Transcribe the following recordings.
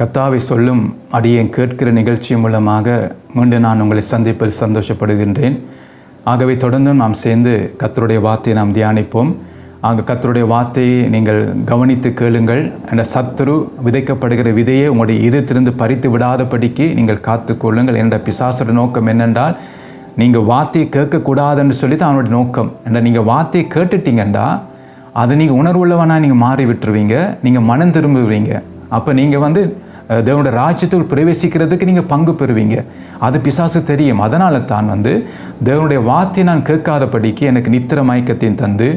கத்தாவை சொல்லும் அடியேன் கேட்கிற நிகழ்ச்சி மூலமாக மீண்டும் நான் உங்களை சந்திப்பில் சந்தோஷப்படுகின்றேன். ஆகவே தொடர்ந்தும் நாம் சேர்ந்து கத்தருடைய வார்த்தையை நாம் தியானிப்போம். ஆக கத்தருடைய வார்த்தையை நீங்கள் கவனித்து கேளுங்கள். என்ற சத்துரு விதைக்கப்படுகிற விதையை உங்களுடைய இதயத்திலிருந்து பறித்து விடாதபடிக்கு நீங்கள் காத்து கொள்ளுங்கள். என்னோட பிசாசோட நோக்கம் என்னென்றால் நீங்கள் வார்த்தையை கேட்கக்கூடாதுன்னு சொல்லி தான் அவனுடைய நோக்கம். என்ற நீங்கள் வார்த்தையை கேட்டுட்டீங்கண்டா அது நீங்கள் உணர்வுள்ளவனாக நீங்கள் மாறி விட்டுருவீங்க நீங்கள் மனம் திரும்புவீங்க. அப்போ நீங்கள் வந்து தேவனுடைய ராஜ்யத்துக்குள் பிரவேசிக்கிறதுக்கு நீங்கள் பங்கு பெறுவீங்க. அது பிசாசு தெரியும். அதனால தான் வந்து தேவனுடைய வார்த்தையை நான் கேட்காதபடிக்கு எனக்கு நித்திர மயக்கத்தையும் தந்து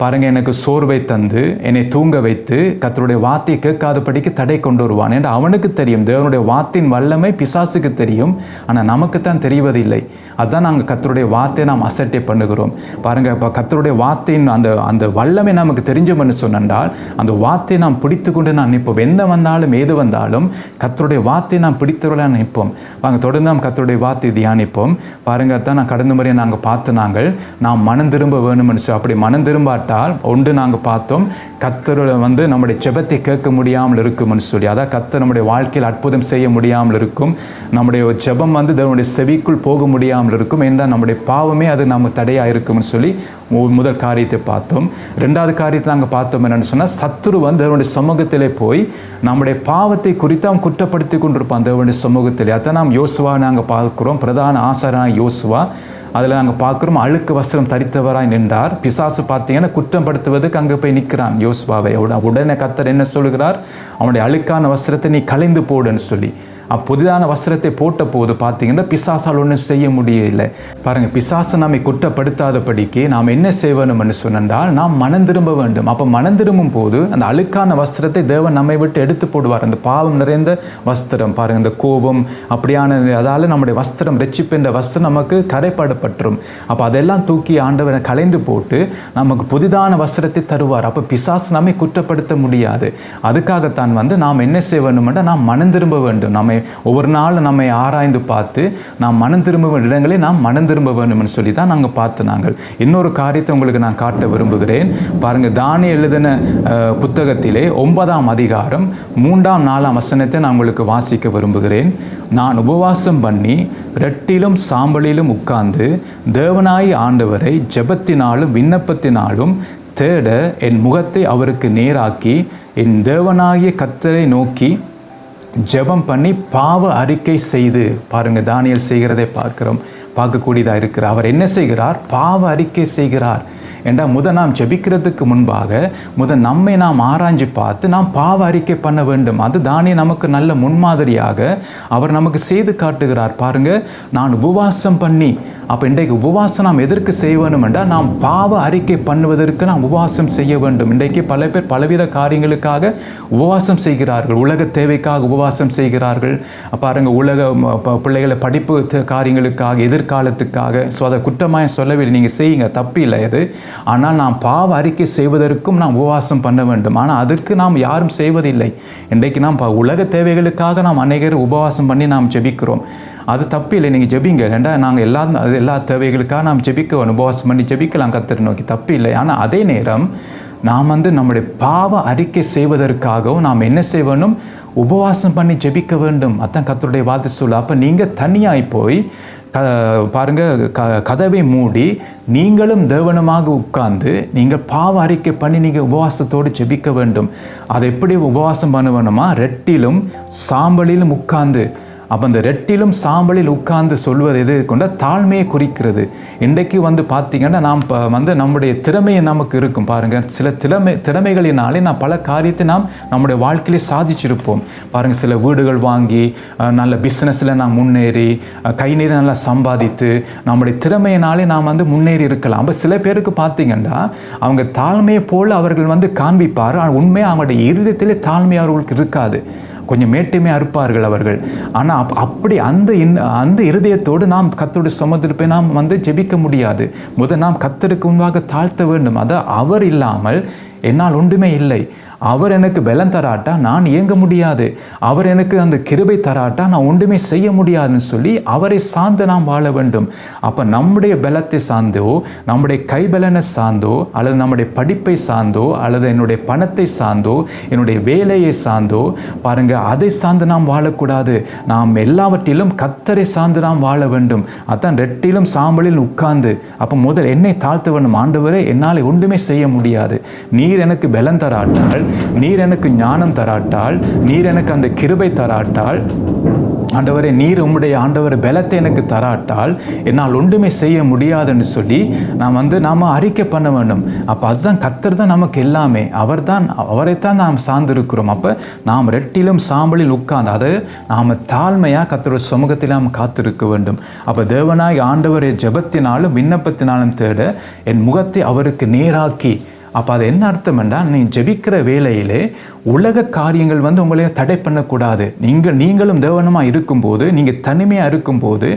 பாருங்கள் எனக்கு சோர்வை தந்து என்னை தூங்க வைத்து கத்தருடைய வார்த்தையை கேட்காதபடிக்கு தடை கொண்டு வருவான் என்று அவனுக்கு தெரியும். தேவனுடைய வார்த்தையின் வல்லமை பிசாசுக்கு தெரியும். ஆனால் நமக்கு தான் தெரிவதில்லை. அதுதான் நாங்கள் கத்தருடைய வார்த்தையை நாம் அசட்டை பண்ணுகிறோம். பாருங்க இப்போ கத்தருடைய வார்த்தையின் அந்த அந்த வல்லமை நமக்கு தெரிஞ்சோம்னு சொன்னால் அந்த வார்த்தையை நாம் பிடித்து கொண்டு நான் நிற்போம். எந்த வந்தாலும் ஏது வந்தாலும் கத்தருடைய வார்த்தையை நாம் பிடித்தவர்களாக நிற்போம். வாங்க தொடர்ந்து நாம் கத்தருடைய வார்த்தையை தியானிப்போம். பாருங்க தான் நான் கடந்த முறையை நாங்கள் பார்த்து நாங்கள் நாம் மனம் திரும்ப வேணும்னு அப்படி மனம் திரும்ப திரும்பாட்டால் ஒன்று நாங்கள் பார்த்தோம் கத்தரோட வந்து நம்முடைய ஜெபத்தை கேட்க முடியாமல் இருக்கும்னு சொல்லி. அதான் கத்தர் நம்முடைய வாழ்க்கையில் அற்புதம் செய்ய முடியாமல் இருக்கும். நம்முடைய ஜெபம் வந்து தேவனுடைய செவிக்குள் போக முடியாமல் இருக்கும். என்றால் நம்முடைய பாவமே அது நம்ம தடையாக இருக்கும்னு சொல்லி முதல் காரியத்தை பார்த்தோம். ரெண்டாவது காரியத்தை நாங்கள் பார்த்தோம் என்னென்னு சொன்னால் சத்துரு வந்து தேவனுடைய சமூகத்திலே போய் நம்முடைய பாவத்தை குறித்து அவன் குற்றப்படுத்தி கொண்டிருப்பான் தேவனுடைய சமூகத்திலே. அதான் நாம் யோசுவா நாங்கள் பார்க்குறோம். பிரதான ஆசாரான யோசுவா. அதில் நாங்கள் பார்க்குறோம் அழுக்கு வஸ்திரம் தரித்தவராய் நின்றார். பிசாசு பார்த்தீங்கன்னா குற்றப்படுத்துவதுக்கு அங்கே போய் நிற்கிறான். யோசுவாவை உடனே கத்தர் என்ன சொல்கிறார்? அவனுடைய அழுக்கான வஸ்திரத்தை நீ கலைந்து போடுன்னு சொல்லி. புதிதான வஸ்திரத்தை போட்ட போது பார்த்தீங்கன்னா பிசாசால் ஒன்றும் செய்ய முடியவில்லை பாருங்க பிசாசை நம்மை குற்றப்படுத்தாதபடிக்கு நாம் என்ன செய்வணும்னு சொன்னால் நாம் மனம் திரும்ப வேண்டும். அப்போ மனம் திரும்பும் போது அந்த அழுக்கான வஸ்திரத்தை தேவன் நம்மை விட்டு எடுத்து போடுவார். அந்த பாவம் நிறைந்த வஸ்திரம் பாருங்க இந்த கோபம் அப்படியான அதால் நம்முடைய வஸ்திரம் ரெச்சிப்பென்ற வஸ்திரம் நமக்கு கரைப்படப்பட்டுரும். அப்போ அதெல்லாம் தூக்கி ஆண்டவரை கலைந்து போட்டு நமக்கு புதிதான வஸ்திரத்தை தருவார். அப்போ பிசாசு நம்மை குற்றப்படுத்த முடியாது. அதுக்காகத்தான் வந்து நாம் என்ன செய்ய வேண்டுமென்றால் நாம் மனம் திரும்ப வேண்டும். நம்ம ஒவ்வொரு நாளும் நம்மை ஆராய்ந்து பார்த்து நாம் மனம் திரும்ப வேண்டிய இடங்களை நாம் மனம் திரும்ப வேண்டும்னு சொல்லி தான் நாங்கள் பார்த்து நாங்கள். இன்னொரு காரியத்தை உங்களுக்கு நான் காட்ட விரும்புகிறேன். பாருங்க தானி எழுதின புத்தகத்திலே ஒன்பதாம் அதிகாரம் மூன்றாம் நாலாம் வசனத்தை நான் உங்களுக்கு வாசிக்க விரும்புகிறேன். நான் உபவாசம் பண்ணி ரெட்டிலும் சாம்பலிலும் உட்கார்ந்து தேவனாய் ஆண்டவரை ஜெபத்தினாலும் விண்ணப்பத்தினாலும் தேட என் முகத்தை அவருக்கு நேராக்கி என் தேவனாகிய கத்தரை நோக்கி ஜெபம் பண்ணி பாவ அறிக்கை செய்து பாருங்க தானியல் செய்கிறதை பார்க்கிறோம். பார்க்கக்கூடியதாக இருக்கிறார். அவர் என்ன செய்கிறார்? பாவ அறிக்கை செய்கிறார். ஏண்டா முத நாம் ஜெபிக்கிறதுக்கு முன்பாக முத நம்மை நாம் ஆராய்ஞ்சு பார்த்து நாம் பாவ அறிக்கை பண்ண வேண்டும். அது தானே நமக்கு நல்ல முன்மாதிரியாக அவர் நமக்கு செய்து காட்டுகிறார். பாருங்க நான் உபவாசம் பண்ணி அப்போ இன்றைக்கு உபவாசம் நாம் எதற்கு செய்ய வேண்டும் என்றால் நாம் பாவ அறிக்கை பண்ணுவதற்கு நாம் உபவாசம் செய்ய வேண்டும். இன்றைக்கு பல பேர் பலவித காரியங்களுக்காக உபவாசம் செய்கிறார்கள். உலக தேவைக்காக உபவாசம் செய்கிறார்கள். பாருங்க உலக பிள்ளைகளை படிப்பு காரியங்களுக்காக எதிர்காலத்துக்காக ஸோ அதை குற்றமாக சொல்லவில்லை. நீங்கள் செய்யுங்க தப்பு இல்லை அது. ஆனால் நாம் பாவ அறிக்கை செய்வதற்கும் நாம் உபவாசம் பண்ண வேண்டும். ஆனால் அதுக்கு நாம் யாரும் செய்வதில்லை. இன்றைக்கு நாம் உலக தேவைகளுக்காக நாம் அநேகர் உபவாசம் பண்ணி நாம் ஜெபிக்கிறோம். அது தப்பு இல்லை. நீங்கள் ஜெபிங்க. ஏண்டா நாங்கள் எல்லா அது எல்லா தேவைகளுக்காக நாம் ஜெபிக்க வேணும் உபவாசம் பண்ணி ஜெபிக்கலாம் கத்திர நோக்கி. தப்பு இல்லை. ஆனால் அதே நேரம் நாம் வந்து நம்முடைய பாவ அறிக்கை செய்வதற்காகவும் நாம் என்ன செய்ய உபவாசம் பண்ணி ஜெபிக்க வேண்டும். அதான் கத்தருடைய வார்த்தை சொல்ல அப்போ நீங்கள் தனியாய் போய் க பாருங்க க கதவை மூடி நீங்களும் தேவனமாக உட்கார்ந்து நீங்கள் பாவ அறிக்கை பண்ணி நீங்கள் உபவாசத்தோடு ஜெபிக்க வேண்டும். அதை எப்படி உபவாசம் பண்ண வேணுமா ரெட்டிலும் சாம்பலிலும் உட்கார்ந்து அப்போ அந்த ரெட்டிலும் சாம்பலில் உட்கார்ந்து சொல்வது எது கொண்ட தாழ்மையை குறிக்கிறது. இன்றைக்கு வந்து பார்த்தீங்கன்னா நாம் இப்போ வந்து நம்முடைய திறமையை நமக்கு இருக்கும் பாருங்கள் சில திறமை திறமைகளினாலே நாம் பல காரியத்தை நாம் நம்முடைய வாழ்க்கையிலே சாதிச்சிருப்போம். பாருங்கள் சில வீடுகள் வாங்கி நல்ல பிஸ்னஸில் நாம் முன்னேறி கை நீரை நல்லா சம்பாதித்து நம்முடைய திறமையினாலே நாம் வந்து முன்னேறி இருக்கலாம். அப்போ சில பேருக்கு பார்த்திங்கன்னா அவங்க தாழ்மையை போல் அவர்கள் வந்து காண்பிப்பார். ஆனால் உண்மையாக அவங்களுடைய இருதயத்திலே தாழ்மை அவர்களுக்கு இருக்காது. கொஞ்சம் மேட்டுமே அறுப்பார்கள் அவர்கள். ஆனால் அப் அப்படி அந்த இன் அந்த இருதயத்தோடு நாம் கத்தோடு சமுதிரத்தை நாம் வந்து ஜெபிக்க முடியாது. முதல் நாம் கத்தருக்கு முன்பாக தாழ்த்த வேண்டும். அதை அவர் இல்லாமல் என்னால் ஒன்றுமே இல்லை. அவர் எனக்கு பலம் தராட்டா? நான் இயங்க முடியாது. அவர் எனக்கு அந்த கிருபை தராட்டா? நான் ஒன்றுமே செய்ய முடியாதுன்னு சொல்லி அவரை சார்ந்து நாம் வாழ வேண்டும். அப்போ நம்முடைய பலத்தை சார்ந்தோ நம்முடைய கைபலனை சார்ந்தோ அல்லது நம்முடைய படிப்பை சார்ந்தோ அல்லது என்னுடைய பணத்தை சார்ந்தோ என்னுடைய வேலையை சார்ந்தோ பாருங்க அதை சார்ந்து நாம் வாழக்கூடாது. நாம் எல்லாவற்றிலும் கத்தரை சார்ந்து நாம் வாழ வேண்டும். அதான் ரெட்டிலும் சாம்பலில் உட்கார்ந்து. அப்போ முதல் என்னை தாழ்த்த வேண்டும் ஆண்டவரே என்னால் ஒன்றுமே செய்ய முடியாது. நீர் எனக்கு பலம் தராட்டால் நீர் எனக்கு ஞானம் தராட்டால் நீர் எனக்கு அந்த கிருபை தராட்டால் ஆண்டவரே நீர் உம்முடைய ஆண்டவர் பலத்தை எனக்கு தராட்டால் என்னால் ஒன்றுமே செய்ய முடியாதுன்னு சொல்லி நாம் வந்து நாம் அறிக்கை பண்ண வேண்டும். அப்போ அதுதான் கத்தர் தான் நமக்கு எல்லாமே. அவர் தான் அவரைத்தான் நாம் சார்ந்திருக்கிறோம். அப்போ நாம் ரெட்டிலும் சாம்பலில் உட்கார்ந்து அது நாம் தாழ்மையாக கத்தரோட சமூகத்தில் நாம் காத்திருக்க வேண்டும். அப்போ தேவனாய் ஆண்டவரை ஜெபத்தினாலும் விண்ணப்பத்தினாலும் தேட என் முகத்தை அவருக்கு நேராக்கி அப்போ அது என்ன அர்த்தம் என்றால் நீ ஜெபிக்கிற வேலையிலே உலக காரியங்கள் வந்து உங்களை தடை பண்ணக்கூடாது. நீங்கள் நீங்களும் தேவனமாக இருக்கும்போது நீங்கள் தனிமையாக இருக்கும்போது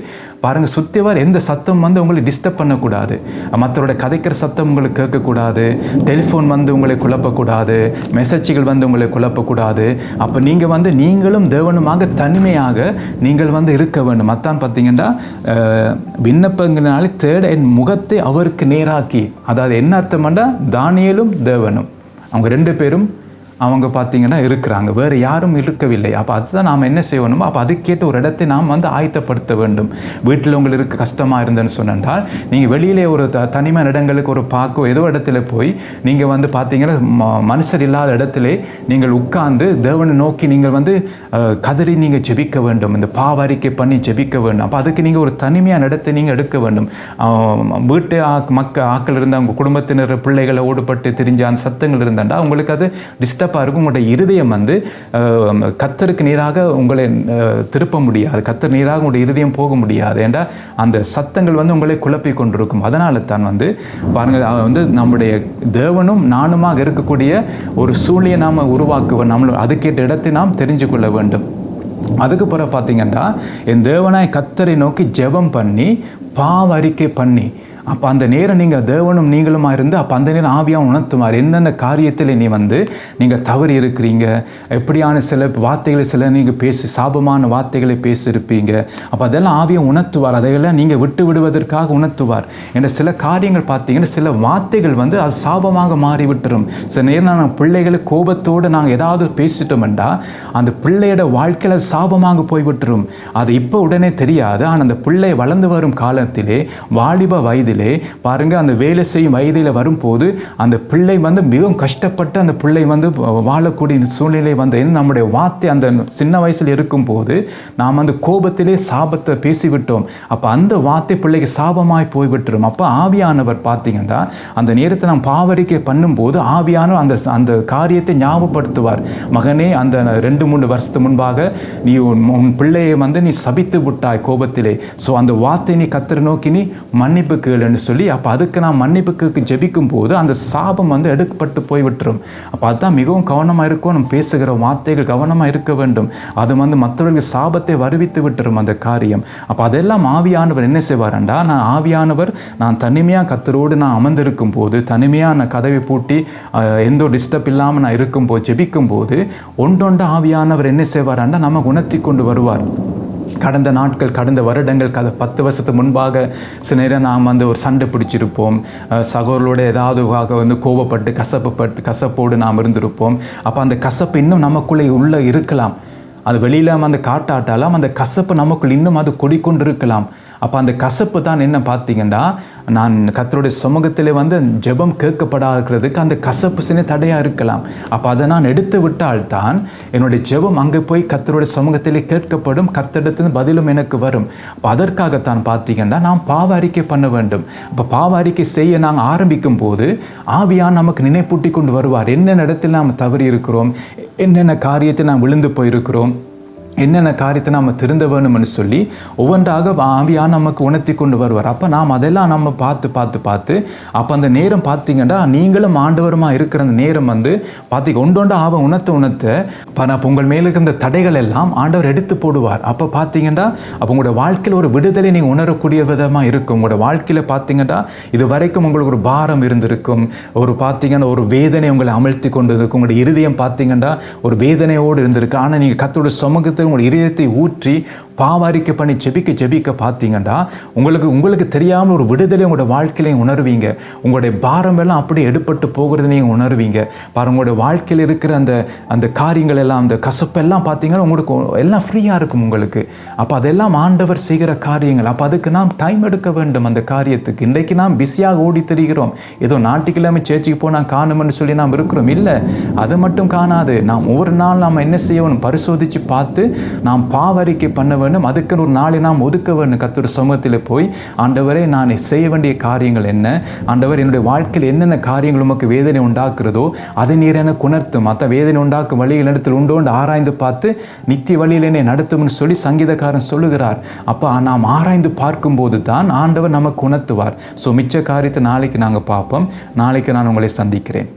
பாருங்கள் சுற்றிவர் எந்த சத்தம் வந்து உங்களை டிஸ்டர்ப் பண்ணக்கூடாது. மற்றவரோட கதைக்கிற சத்தம் உங்களுக்கு கேட்கக்கூடாது. டெலிஃபோன் வந்து உங்களை குழப்பக்கூடாது. மெசேஜ்கள் வந்து உங்களை குழப்பக்கூடாது. அப்போ நீங்கள் வந்து நீங்களும் தேவனுமாக தனிமையாக நீங்கள் வந்து இருக்க வேண்டும். அத்தான் பார்த்தீங்கன்னா அஹ், தேட என் முகத்தை அவருக்கு நேராக்கி. அதாவது என்ன அர்த்தம்னா தானியலும் தேவனும். அவங்க ரெண்டு பேரும் அவங்க பார்த்தீங்கன்னா இருக்கிறாங்க. வேறு யாரும் இருக்கவில்லை அப்போ அதுதான் நாம் என்ன செய்யணுமோ? அப்போ அதுக்கேற்ற ஒரு இடத்தை நாம் வந்து ஆயத்தப்படுத்த வேண்டும். வீட்டில் உங்களுக்கு கஷ்டமாக இருந்தேன்னு சொன்னால் நீங்கள் வெளியிலே ஒரு த தனிமையான இடங்களுக்கு ஒரு பார்க்கோ ஏதோ இடத்துல போய் நீங்கள் வந்து பார்த்தீங்கன்னா ம- மனுஷர் இல்லாத இடத்துல நீங்கள் உட்கார்ந்து தேவனை நோக்கி நீங்கள் வந்து கதறி நீங்கள் ஜெபிக்க வேண்டும். இந்த பாவரிக்கை பண்ணி ஜெபிக்க வேண்டும். அப்போ அதுக்கு நீங்கள் ஒரு தனிமையான இடத்தை நீங்கள் எடுக்க வேண்டும். வீட்டு ஆக் மக்க ஆக்கள் இருந்த அவங்க குடும்பத்தினர் பிள்ளைகளை ஓடுபட்டு திரிஞ்ச அந்த சத்தங்கள் இருந்தாண்டா உங்களுக்கு அது டிஸ்டர்ப் டிஸ்டர்பாக இருக்கும். உங்களோட இருதயம் வந்து கத்தருக்கு நீராக உங்களை அஹ், திருப்ப முடியாது. கத்தர் நீராக உங்களுடைய இருதயம் போக முடியாது. ஏண்டா? அந்த சத்தங்கள் வந்து உங்களை குழப்பி கொண்டிருக்கும். அதனால தான் வந்து பாருங்கள் வந்து நம்முடைய தேவனும் நானுமாக இருக்கக்கூடிய ஒரு சூழ்நிலையை நாம் உருவாக்குவோம் நம்ம அதுக்கேற்ற இடத்தை நாம் தெரிஞ்சு கொள்ள வேண்டும். அதுக்கு பிறகு பார்த்தீங்கன்னா என் தேவனாய் கத்தரை நோக்கி ஜெபம் பண்ணி பாவ அறிக்கை பண்ணி அப்போ அந்த நேரம் நீங்கள் தேவனும் நீங்களுமா இருந்து அப்போ அந்த நேரம் ஆவியாக உணர்த்துவார் என்னென்ன காரியத்தில் நீ வந்து நீங்கள் தவறி இருக்கிறீங்க? எப்படியான சில வார்த்தைகளை சில நீங்கள் பேசி சாபமான வார்த்தைகளை பேசியிருப்பீங்க? அப்போ அதெல்லாம் ஆவியை உணர்த்துவார். அதையெல்லாம் நீங்கள் விட்டு விடுவதற்காக உணர்த்துவார். என்ற சில காரியங்கள் பார்த்தீங்கன்னா சில வார்த்தைகள் வந்து அது சாபமாக மாறிவிட்டுரும். சில நேரம் நாங்கள் பிள்ளைகளை கோபத்தோடு நாங்கள் ஏதாவது பேசிட்டோம்டா அந்த பிள்ளையோட வாழ்க்கையில் அது சாபமாக போய்விட்டுரும். அது இப்போ உடனே தெரியாது. ஆனால் அந்த பிள்ளை வளர்ந்து வரும் காலத்திலே வாலிப வயதில் பாருங்க அந்த வேலை செய்யும் வயதில் வரும்போது அந்த பிள்ளை வந்து மிகவும் கஷ்டப்பட்டு அந்த பிள்ளை வந்து வாழக்கூடிய சூழ்நிலை வந்து நம்முடைய வார்த்தை அந்த சின்ன வயசில் இருக்கும்போது நாம் அந்த கோபத்திலே சாபத்தை பேசிவிட்டோம். அப்போ அந்த வார்த்தை பிள்ளைக்கு சாபமாய் போய்விட்டுரும். அப்போ ஆவியானவர் பார்த்தீங்கன்னா அந்த நேரத்தை நாம் பாவரிக்கை பண்ணும்போது ஆவியானவர் அந்த அந்த காரியத்தை ஞாபகப்படுத்துவார். மகனே அந்த ரெண்டு மூணு வருஷத்துக்கு முன்பாக நீ உன் உன் பிள்ளையை வந்து நீ சபித்து விட்டாய் கோபத்திலே. ஸோ அந்த வார்த்தை நீ கத்திர நோக்கி நீ மன்னிப்பு இல்லைன்னு சொல்லி அப்போ அதுக்கு நான் மன்னிப்புக்கு ஜெபிக்கும் போது அந்த சாபம் வந்து எடுக்கப்பட்டு போய் விட்டுரும். அப்போ அதுதான் மிகவும் கவனமாக இருக்கும் நம்ம பேசுகிற வார்த்தைகள் கவனமாக இருக்க வேண்டும். அது வந்து மற்றவர்களுக்கு சாபத்தை வருவித்து விட்டுரும் அந்த காரியம். அப்போ அதெல்லாம் ஆவியானவர் என்ன செய்வாரண்டா நான் ஆவியானவர் நான் தனிமையாக கத்தரோடு நான் அமர்ந்திருக்கும் போது தனிமையாக நான் கதவை பூட்டி எந்த ஒரு டிஸ்டர்ப் இல்லாமல் நான் இருக்கும்போது ஜெபிக்கும் போது ஒன்றொன்று ஆவியானவர் என்ன செய்வாராண்டா நம்ம உணர்த்தி கொண்டு வருவார். கடந்த நாட்கள் கடந்த வருடங்கள் கத பத்து வருஷத்துக்கு முன்பாக சில நேரம் நாம் வந்து ஒரு சண்டை பிடிச்சிருப்போம். சகோதரோட ஏதாவது வந்து கோவப்பட்டு கசப்புப்பட்டு கசப்போடு நாம் இருந்திருப்போம். அப்போ அந்த கசப்பு இன்னும் நமக்குள்ளே உள்ளே இருக்கலாம். அது வெளியில் அந்த காட்டாட்டாலும் அந்த கசப்பு நமக்குள் இன்னும் அது கொடிக்கொண்டு இருக்கலாம் அப்போ அந்த கசப்பு தான் என்ன பார்த்தீங்கன்னா நான் கத்தருடைய சமூகத்தில் வந்து ஜெபம் கேட்கப்படாதுக்கிறதுக்கு அந்த கசப்பு சின்ன தடையாக இருக்கலாம். அப்போ அதை நான் எடுத்து விட்டால் தான் என்னுடைய ஜெபம் அங்கே போய் கத்தருடைய சமூகத்திலே கேட்கப்படும் கத்தடத்தின் பதிலும் எனக்கு வரும். அப்போ அதற்காகத்தான் பார்த்தீங்கன்னா நாம் பாவ அறிக்கை பண்ண வேண்டும். அப்போ பாவ அறிக்கை செய்ய நாங்கள் ஆரம்பிக்கும் போது ஆவியான் நமக்கு நினைப்பூட்டி கொண்டு வருவார். என்னென்ன இடத்தில் நாம் தவறி இருக்கிறோம் என்னென்ன காரியத்தில் நாம் விழுந்து போயிருக்கிறோம் என்னென்ன காரியத்தை நம்ம திருந்த வேணும்னு சொல்லி ஒவ்வொன்றாக ஆவியாக நமக்கு உணர்த்தி கொண்டு வருவார். அப்போ நாம் அதெல்லாம் நம்ம பார்த்து பார்த்து பார்த்து அப்போ அந்த நேரம் பார்த்தீங்கன்னா நீங்களும் ஆண்டவருமா இருக்கிற அந்த நேரம் வந்து பார்த்திங்க ஒன்றொண்டு ஆவ உணர்த்த உணர்த்த இப்போ நான் உங்கள் மேலே இருந்த தடைகள் எல்லாம் ஆண்டவர் எடுத்து போடுவார். அப்போ பார்த்தீங்கன்னா அப்போ உங்களோட வாழ்க்கையில் ஒரு விடுதலை நீங்கள் உணரக்கூடிய விதமாக இருக்கும். உங்களோட வாழ்க்கையில் பார்த்தீங்கன்னா இது வரைக்கும் உங்களுக்கு ஒரு பாரம் இருந்திருக்கும். ஒரு பார்த்தீங்கன்னா ஒரு வேதனை உங்களை அமழ்த்தி கொண்டு இருக்கும் உங்களுடைய இருதயம் பார்த்தீங்கன்னா ஒரு வேதனையோடு இருந்திருக்கு. ஆனால் நீங்கள் கத்தோட சமூகத்தை உங்கள் இதயத்தை ஊற்றி பாவாரிக்க பண்ணி ஜெபிக்க ஜெபிக்க பார்த்தீங்கன்னா உங்களுக்கு உங்களுக்கு தெரியாமல் ஒரு விடுதலை உங்களோட வாழ்க்கையிலையும் உணர்வீங்க. உங்களுடைய பாரம் எல்லாம் அப்படியே எடுப்பட்டு போகிறது நீங்கள் உணர்வீங்க. பாருங்க உங்களுடைய வாழ்க்கையில் இருக்கிற அந்த அந்த காரியங்கள் எல்லாம் அந்த கசப்பெல்லாம் பார்த்தீங்கன்னா உங்களுக்கு எல்லாம் ஃப்ரீயாக இருக்கும் உங்களுக்கு. அப்போ அதெல்லாம் ஆண்டவர் செய்கிற காரியங்கள். அப்போ அதுக்கு நாம் டைம் எடுக்க வேண்டும் அந்த காரியத்துக்கு. இன்றைக்கு நாம் பிஸியாக ஓடி தெரிகிறோம். ஏதோ நாட்டுக்கிழமை சேர்ச்சிக்கு போனால் காணும்னு சொல்லி நாம் இருக்கிறோம். இல்லை அது மட்டும் காணாது. நாம் ஒவ்வொரு நாள் நாம் என்ன செய்யணும்? பரிசோதித்து பார்த்து நாம் பாவரிக்கை பண்ண வேண்டும் அதுக்குன்னு ஒரு நாளை நாம் ஒதுக்க வேணும் கத்தோட சமூகத்தில் போய் ஆண்டவரே நான் செய்ய வேண்டிய காரியங்கள் என்ன? ஆண்டவர் என்னுடைய வாழ்க்கையில் என்னென்ன காரியங்கள் உமக்கு வேதனை உண்டாக்குறதோ அதை நீர் எனக்கு உணர்த்தும். மற்ற வேதனை உண்டாக்கும் வழிகள் இடத்தில் உண்டோண்டு ஆராய்ந்து பார்த்து நித்திய வழியில் என்னை நடத்தும்னு சொல்லி சங்கீதக்காரன் சொல்லுகிறார். அப்போ நாம் ஆராய்ந்து பார்க்கும்போது தான் ஆண்டவர் நமக்கு உணர்த்துவார். ஸோ மிச்ச காரியத்தை நாளைக்கு நாங்கள் பார்ப்போம். நாளைக்கு நான் உங்களை சந்திக்கிறேன்.